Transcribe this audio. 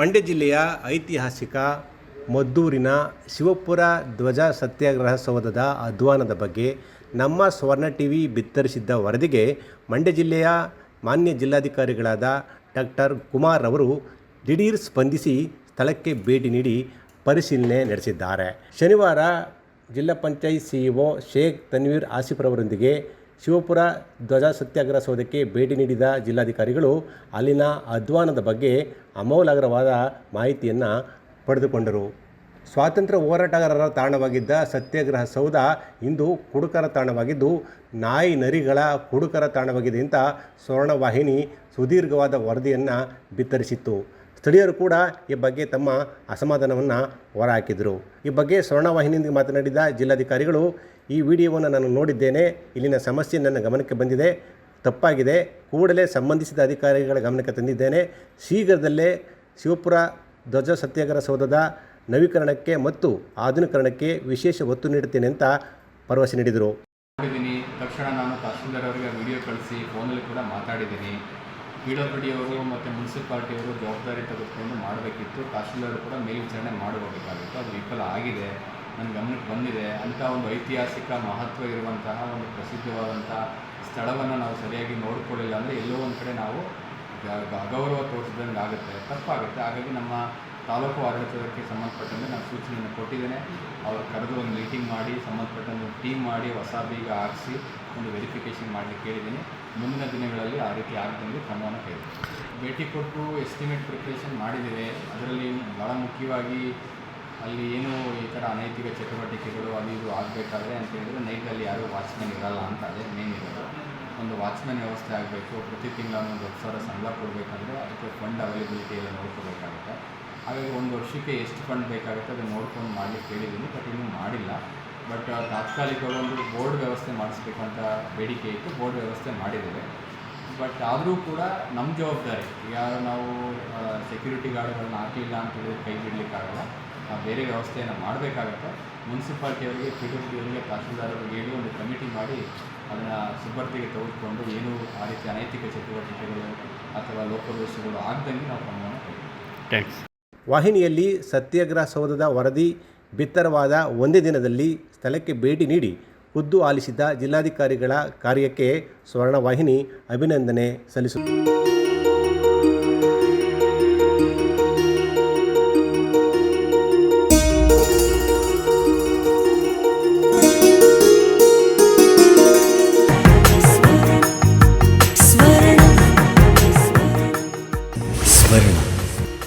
ಮಂಡ್ಯ ಜಿಲ್ಲೆಯ ಐತಿಹಾಸಿಕ ಮದ್ದೂರಿನ ಶಿವಪುರ ಧ್ವಜ ಸತ್ಯಾಗ್ರಹ ಸೌಧದ ಅಧ್ವಾನದ ಬಗ್ಗೆ ನಮ್ಮ ಸ್ವರ್ಣ ಟಿವಿ ಬಿತ್ತರಿಸಿದ್ದ ವರದಿಗೆ ಮಂಡ್ಯ ಜಿಲ್ಲೆಯ ಮಾನ್ಯ ಜಿಲ್ಲಾಧಿಕಾರಿಗಳಾದ ಡಾಕ್ಟರ್ ಕುಮಾರ್ ಅವರು ದಿಢೀರ್ ಸ್ಪಂದಿಸಿ ಸ್ಥಳಕ್ಕೆ ಭೇಟಿ ನೀಡಿ ಪರಿಶೀಲನೆ ನಡೆಸಿದ್ದಾರೆ. ಶನಿವಾರ ಜಿಲ್ಲಾ ಪಂಚಾಯತ್ ಸಿಇಒ ಶೇಖ್ ತನ್ವೀರ್ ಆಸಿಫ್ರವರೊಂದಿಗೆ ಶಿವಪುರ ಧ್ವಜ ಸತ್ಯಾಗ್ರಹ ಸೌಧಕ್ಕೆ ಭೇಟಿ ನೀಡಿದ ಜಿಲ್ಲಾಧಿಕಾರಿಗಳು ಅಲ್ಲಿನ ಅಧ್ವಾನದ ಬಗ್ಗೆ ಅಮೂಲಾಗ್ರವಾದ ಮಾಹಿತಿಯನ್ನು ಪಡೆದುಕೊಂಡರು. ಸ್ವಾತಂತ್ರ್ಯ ಹೋರಾಟಗಾರರ ತಾಣವಾಗಿದ್ದ ಸತ್ಯಾಗ್ರಹ ಸೌಧ ಇಂದು ಕುಡುಕರ ತಾಣವಾಗಿದ್ದು, ನಾಯಿ ನರಿಗಳ ಕುಡುಕರ ತಾಣವಾಗಿದೆ ಅಂತ ಸ್ವರ್ಣವಾಹಿನಿ ಸುದೀರ್ಘವಾದ ವರದಿಯನ್ನು ಬಿತ್ತರಿಸಿತ್ತು. ಸ್ಥಳೀಯರು ಕೂಡ ಈ ಬಗ್ಗೆ ತಮ್ಮ ಅಸಮಾಧಾನವನ್ನು ಹೊರಹಾಕಿದರು. ಈ ಬಗ್ಗೆ ಸ್ವರ್ಣವಾಹಿನಿಯೊಂದಿಗೆ ಮಾತನಾಡಿದ ಜಿಲ್ಲಾಧಿಕಾರಿಗಳು ಈ ವಿಡಿಯೋವನ್ನು ನಾನು ನೋಡಿದ್ದೇನೆ. ಇಲ್ಲಿನ ಸಮಸ್ಯೆ ನನ್ನ ಗಮನಕ್ಕೆ ಬಂದಿದೆ. ತಪ್ಪಾಗಿದೆ. ಕೂಡಲೇ ಸಂಬಂಧಿಸಿದ ಅಧಿಕಾರಿಗಳ ಗಮನಕ್ಕೆ ತಂದಿದ್ದೇನೆ. ಶೀಘ್ರದಲ್ಲೇ ಶಿವಪುರ ಧ್ವಜ ಸತ್ಯಾಗ್ರಹ ಸೌಧದ ನವೀಕರಣಕ್ಕೆ ಮತ್ತು ಆಧುನೀಕರಣಕ್ಕೆ ವಿಶೇಷ ಒತ್ತು ನೀಡುತ್ತೇನೆ ಅಂತ ಭರವಸೆ ನೀಡಿದರು. ತಕ್ಷಣ ನಾನು ತಹಸೀಲ್ದಾರ್ ಅವರಿಗೆ ವಿಡಿಯೋ ಕಳಿಸಿ ಫೋನಲ್ಲಿ ಕೂಡ ಮಾತಾಡಿದ್ದೀನಿ. ಪಿ ಡಬ್ಲ್ಯೂ ಅವರು ಮತ್ತು ಮುನ್ಸಿಪಾಲ್ಟಿಯವರು ಜವಾಬ್ದಾರಿ ತೆಗೆದುಕೊಂಡು ಮಾಡಬೇಕಿತ್ತು. ತಹಸೀಲ್ದಾರ್ ಕೂಡ ಮೇಲ್ವಿಚಾರಣೆ ಮಾಡಬೇಕಾಗಿತ್ತು ಅದು ವಿಫಲ ಆಗಿದೆ. ನನ್ನ ಗಮನಕ್ಕೆ ಬಂದಿದೆ ಅಂಥ ಒಂದು ಐತಿಹಾಸಿಕ ಮಹತ್ವ ಇರುವಂತಹ ಒಂದು ಪ್ರಸಿದ್ಧವಾದಂಥ ಸ್ಥಳವನ್ನು ನಾವು ಸರಿಯಾಗಿ ನೋಡಿಕೊಳ್ಳಿಲ್ಲ ಅಂದರೆ ಎಲ್ಲೋ ಒಂದು ಕಡೆ ನಾವು ಅಗೌರವ ತೋರಿಸಿದಂಗೆ ಆಗುತ್ತೆ, ತಪ್ಪಾಗುತ್ತೆ. ಹಾಗಾಗಿ ನಮ್ಮ ತಾಲೂಕು ಆಡಳಿತಕ್ಕೆ ಸಂಬಂಧಪಟ್ಟಂತೆ ನಾನು ಸೂಚನೆಯನ್ನು ಕೊಟ್ಟಿದ್ದೇನೆ. ಅವರು ಕರೆದು ಒಂದು ಮೀಟಿಂಗ್ ಮಾಡಿ, ಸಂಬಂಧಪಟ್ಟಂತೆ ಒಂದು ಟೀಮ್ ಮಾಡಿ, ಹೊಸ ಬೀಗ ಹಾಕಿಸಿ ಒಂದು ವೆರಿಫಿಕೇಷನ್ ಮಾಡಲಿಕ್ಕೆ ಕೇಳಿದ್ದೀನಿ ಮುಂದಿನ ದಿನಗಳಲ್ಲಿ ಆ ರೀತಿ ಆಗದಂಗೆ ಕ್ರಮವನ್ನು ಕೈಗೊಳ್ಳಿ ಭೇಟಿ ಕೊಟ್ಟು ಎಸ್ಟಿಮೇಟ್ ಪ್ರಿಪ್ರೇಷನ್ ಮಾಡಿದ್ದೇವೆ. ಅದರಲ್ಲಿ ಭಾಳ ಮುಖ್ಯವಾಗಿ ಅಲ್ಲಿ ಏನು ಈ ಥರ ಅನೈತಿಕ ಚಟುವಟಿಕೆಗಳು ಅದು ಇದು ಆಗಬೇಕಾದ್ರೆ ಅಂತ ಹೇಳಿದ್ರೆ ನೈಟಲ್ಲಿ ಯಾರೂ ವಾಚ್ಮ್ಯಾನ್ ಇರಲ್ಲ ಅಂತ ಅದೇ ಮೇನ್ ಇರೋದು. ಒಂದು ವಾಚ್ಮ್ಯಾನ್ ವ್ಯವಸ್ಥೆ ಆಗಬೇಕು, ಪ್ರತಿ ತಿಂಗಳ ಒಂದು ಹತ್ತು ಸಾವಿರ ಸಂಬಳ ಕೊಡಬೇಕಂದ್ರೆ ಅದಕ್ಕೆ ಫಂಡ್ ಅವೈಲೇಬಿಲಿಟಿ ಎಲ್ಲ ನೋಡ್ಕೋಬೇಕಾಗುತ್ತೆ. ಹಾಗಾಗಿ ಒಂದು ವರ್ಷಕ್ಕೆ ಎಷ್ಟು ಫಂಡ್ ಬೇಕಾಗುತ್ತೆ ಅದನ್ನು ನೋಡ್ಕೊಂಡು ಮಾಡಲಿಕ್ಕೆ ಹೇಳಿದ್ದೀನಿ ಬಟ್ ಇನ್ನೂ ಮಾಡಿಲ್ಲ. ಬಟ್ ತಾತ್ಕಾಲಿಕವಾಗಿ ಒಂದು ಬೋರ್ಡ್ ವ್ಯವಸ್ಥೆ ಮಾಡಿಸ್ಬೇಕಂತ ಬೇಡಿಕೆ ಇತ್ತು, ಬೋರ್ಡ್ ವ್ಯವಸ್ಥೆ ಮಾಡಿದ್ದೇವೆ. ಬಟ್ ಆದರೂ ಕೂಡ ನಮ್ಮ ಜವಾಬ್ದಾರಿ, ಈಗ ನಾವು ಸೆಕ್ಯೂರಿಟಿ ಗಾರ್ಡ್ಗಳನ್ನ ಅಂತ ಹೇಳಿದ್ರೆ ಕೈ ಬಿಡಲಿಕ್ಕಾಗಲ್ಲ. ಬೇರೆ ವ್ಯವಸ್ಥೆಯನ್ನು ಮಾಡಬೇಕಾಗತ್ತೆ. ಮುನ್ಸಿಪಾಲ್ಟಿಯವರಿಗೆ ಪಿ ಡಬ್ಲ್ಯೂ ಅವರಿಗೆ ತಹಸೀಲ್ದಾರರಿಗೆ ಹೇಳಿ ಒಂದು ಕಮಿಟಿ ಮಾಡಿ ಅದನ್ನು ಸುಭರ್ತಿಗೆ ತೆಗೆದುಕೊಂಡು ಏನು ಆ ರೀತಿ ಅನೈತಿಕ ಚಟುವಟಿಕೆಗಳು ಅಥವಾ ಲೋಪದೋಷಗಳು ಆಗದಂಗೆ ನಾವು ಕ್ರಮವನ್ನು ಥ್ಯಾಂಕ್ಸ್ ವಾಹಿನಿಯಲ್ಲಿ ಸತ್ಯಾಗ್ರಹ ಸೌಧದ ವರದಿ ಬಿತ್ತರವಾದ ಒಂದೇ ದಿನದಲ್ಲಿ ಸ್ಥಳಕ್ಕೆ ಭೇಟಿ ನೀಡಿ ಖುದ್ದು ಆಲಿಸಿದ ಜಿಲ್ಲಾಧಿಕಾರಿಗಳ ಕಾರ್ಯಕ್ಕೆ ಸ್ವರ್ಣವಾಹಿನಿ ಅಭಿನಂದನೆ ಸಲ್ಲಿಸುತ್ತದೆ